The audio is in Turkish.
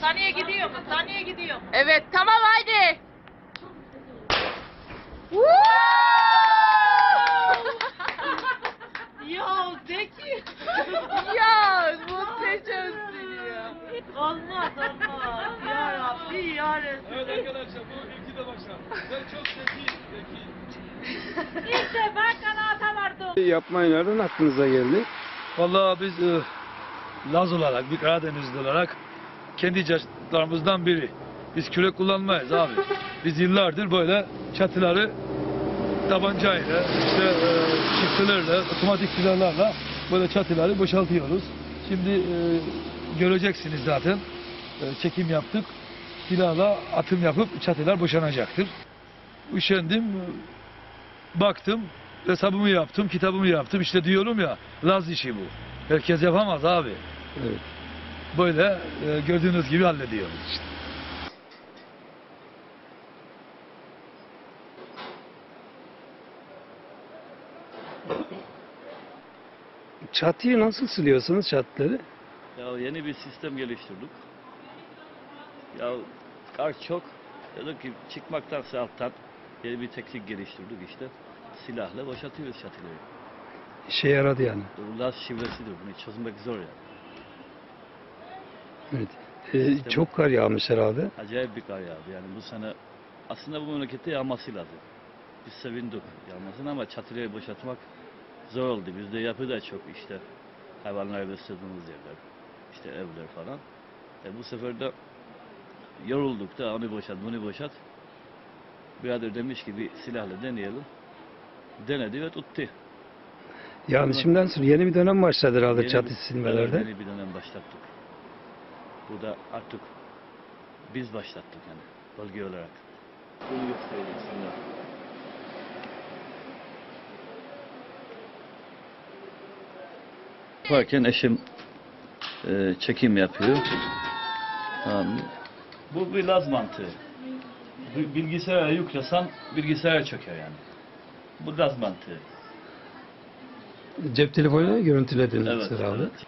Saniye gidiyor mu? Saniye gidiyor? Evet tamam haydi. Ya Zeki. ya muhteşemsin ya. Olmaz olmaz. Ya Rabbi ya Evet Resulü. arkadaşlar bu ilki de başar. Ve çok zeki, zeki. İlk defa kanaata vardım. Yapmayı nereden aklınıza geldi? Vallahi biz e, Laz olarak, bir Karadenizli olarak kendi icatlarımızdan biri. Biz kürek kullanmayız abi. Biz yıllardır böyle çatıları tabancayla, işte e, çıktılarla, otomatik silahlarla böyle çatıları boşaltıyoruz. Şimdi e, göreceksiniz zaten. E, çekim yaptık. Silahla atım yapıp çatılar boşanacaktır. Üşendim, baktım, hesabımı yaptım, kitabımı yaptım. İşte diyorum ya, Laz işi bu. Herkes yapamaz abi. Evet. Böyle e, gördüğünüz gibi hallediyoruz işte. Çatıyı nasıl siliyorsunuz çatıları? Ya yeni bir sistem geliştirdik. Ya kar çok. Dedik ki çıkmaktansa alttan yeni bir teknik geliştirdik işte. Silahla boşaltıyoruz çatıları. İşe yaradı yani. Bu Laz şivesidir. Bunu çözmek zor yani. Evet. Ee, çok kar yağmış herhalde. Acayip bir kar yağdı. Yani bu sene aslında bu memlekette yağması lazım. Biz sevindik yağmasına ama çatıları boşaltmak zor oldu. Bizde yapı da çok işte. Hayvanları beslediğimiz yerler. işte evler falan. E bu sefer de yorulduk da onu boşalt, bunu boşalt. Birader demiş ki bir silahla deneyelim. Denedi ve tuttu. Yani şimdiden sonra yeni bir dönem başladı herhalde Yeni çatı bir- silmelerde. Yeni bir dönem başlattık. Bu da artık biz başlattık yani bölge olarak. Bunu göstereceksinler. Yaparken eşim e, çekim yapıyor. Tamam. Bu bir Laz mantığı. Bilgisayara yüklesen bilgisayara çöker yani. Bu Laz mantığı. Cep telefonuyla görüntülediniz Evet. herhalde. evet.